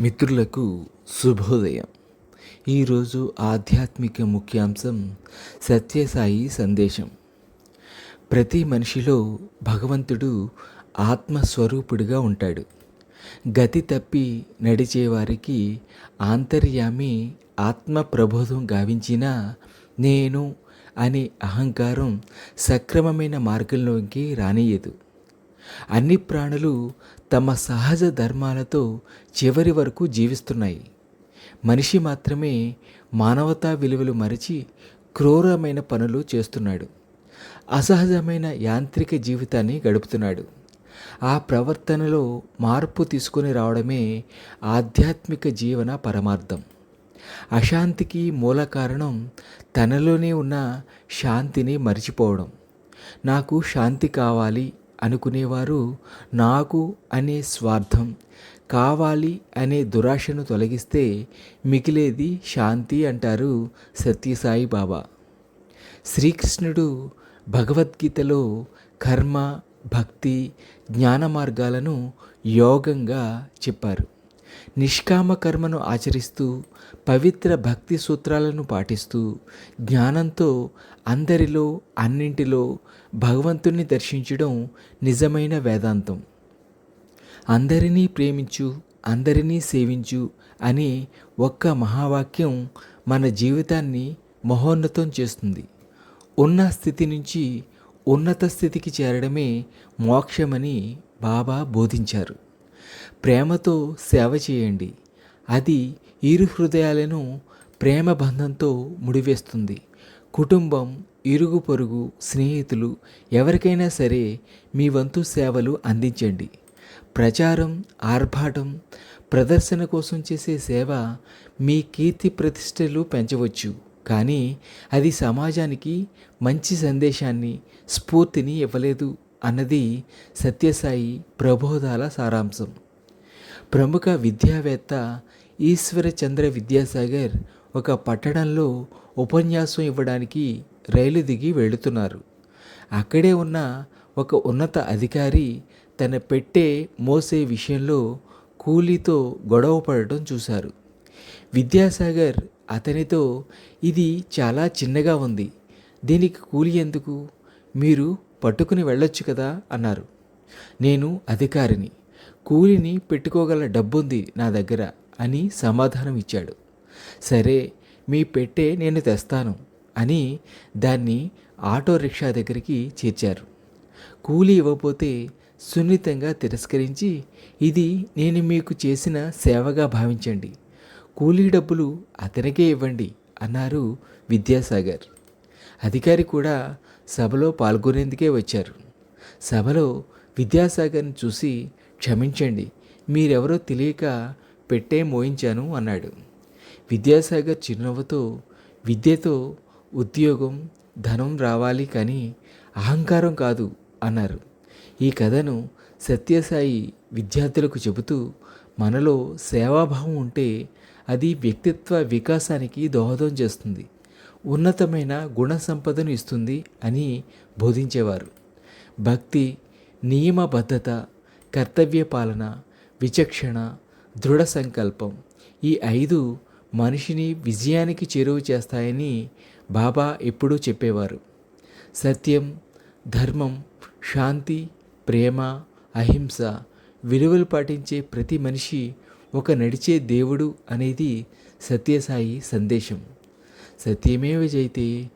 మిత్రులకు శుభోదయం. ఈరోజు ఆధ్యాత్మిక ముఖ్యాంశం సత్యసాయి సందేశం. ప్రతి మనిషిలో భగవంతుడు ఆత్మస్వరూపుడిగా ఉంటాడు. గతి తప్పి నడిచేవారికి ఆంతర్యామి ఆత్మ ప్రబోధం గావించిన నేను అనే అహంకారం సక్రమమైన మార్గంలోకి రానియదు అన్ని ప్రాణులు తమ సహజ ధర్మాలతో చివరి వరకు జీవిస్తున్నాయి. మనిషి మాత్రమే మానవతా విలువలు మరిచి క్రూరమైన పనులు చేస్తున్నాడు. అసహజమైన యాంత్రిక జీవితాన్ని గడుపుతున్నాడు. ఆ ప్రవర్తనలో మార్పు తీసుకొని రావడమే ఆధ్యాత్మిక జీవన పరమార్థం. అశాంతికి మూల కారణం తనలోనే ఉన్న శాంతిని మరిచిపోవడం. నాకు శాంతి కావాలి అనుకునేవారు నాకు అనే స్వార్థం కావాలి అనే దురాశను తొలగిస్తే మిగిలేది శాంతి అంటారు సత్యసాయి బాబా. శ్రీకృష్ణుడు భగవద్గీతలో కర్మ భక్తి జ్ఞాన మార్గాలను యోగంగా చెప్పారు. నిష్కామ కర్మను ఆచరిస్తూ పవిత్ర భక్తి సూత్రాలను పాటిస్తూ జ్ఞానంతో అందరిలో అన్నింటిలో భగవంతుణ్ణి దర్శించడం నిజమైన వేదాంతం. అందరినీ ప్రేమించు అందరినీ సేవించు అనే ఒక్క మహావాక్యం మన జీవితాన్ని మహోన్నతం చేస్తుంది. ఉన్న స్థితి నుంచి ఉన్నత స్థితికి చేరడమే మోక్షమని బాబా బోధించారు. ప్రేమతో సేవ చేయండి. అది ఇరు హృదయాలను ప్రేమ బంధంతో ముడివేస్తుంది. కుటుంబం ఇరుగు పొరుగు స్నేహితులు ఎవరికైనా సరే మీ వంతు సేవలు అందించండి. ప్రచారం ఆర్భాటం ప్రదర్శన కోసం చేసే సేవ మీ కీర్తి ప్రతిష్టలు పెంచవచ్చు. కానీ అది సమాజానికి మంచి సందేశాన్ని స్ఫూర్తిని ఇవ్వలేదు అన్నది సత్యసాయి ప్రబోధాల సారాంశం. ప్రముఖ విద్యావేత్త ఈశ్వరచంద్ర విద్యాసాగర్ ఒక పట్టణంలో ఉపన్యాసం ఇవ్వడానికి రైలు దిగి వెళుతున్నారు. అక్కడే ఉన్న ఒక ఉన్నత అధికారి తన పెట్టే మోసే విషయంలో కూలీతో గొడవ పడటం చూశారు. విద్యాసాగర్ అతనితో ఇది చాలా చిన్నగా ఉంది. దీనికి కూలి ఎందుకు? మీరు పట్టుకుని వెళ్ళొచ్చు కదా అన్నారు. నేను అధికారిని. కూలిని పెట్టుకోగల డబ్బుంది నా దగ్గర అని సమాధానం ఇచ్చాడు సరే మీ పెట్టే నేను తెస్తాను అని దాన్ని ఆటో రిక్షా దగ్గరికి చేర్చారు. కూలి ఇవ్వకపోతే సున్నితంగా తిరస్కరించి ఇది నేను మీకు చేసిన సేవగా భావించండి. కూలీ డబ్బులు అతనికే ఇవ్వండి అన్నారు విద్యాసాగర్. అధికారి కూడా సభలో పాల్గొనేందుకే వచ్చారు. సభలో విద్యాసాగర్ని చూసి క్షమించండి మీరెవరో తెలియక పెట్టే మోయించాను అన్నాడు. విద్యాసాగర్ చిరునవ్వుతో విద్యతో ఉద్యోగం ధనం రావాలి కానీ అహంకారం కాదు అన్నారు. ఈ కథను సత్యసాయి విద్యార్థులకు చెబుతూ మనలో సేవాభావం ఉంటే అది వ్యక్తిత్వ వికాసానికి దోహదం చేస్తుంది ఉన్నతమైన గుణ సంపదను ఇస్తుంది అని బోధించేవారు. భక్తి నియమబద్ధత కర్తవ్య పాలన విచక్షణ దృఢ సంకల్పం ఈ ఐదు మనిషిని విజయానికి చేరువ చేస్తాయని బాబా ఎప్పుడూ చెప్పేవారు. సత్యం ధర్మం శాంతి ప్రేమ అహింస విలువలు పాటించే ప్రతి మనిషి ఒక నడిచే దేవుడు అనేది సత్యసాయి సందేశం. సత్యమేవ జైతే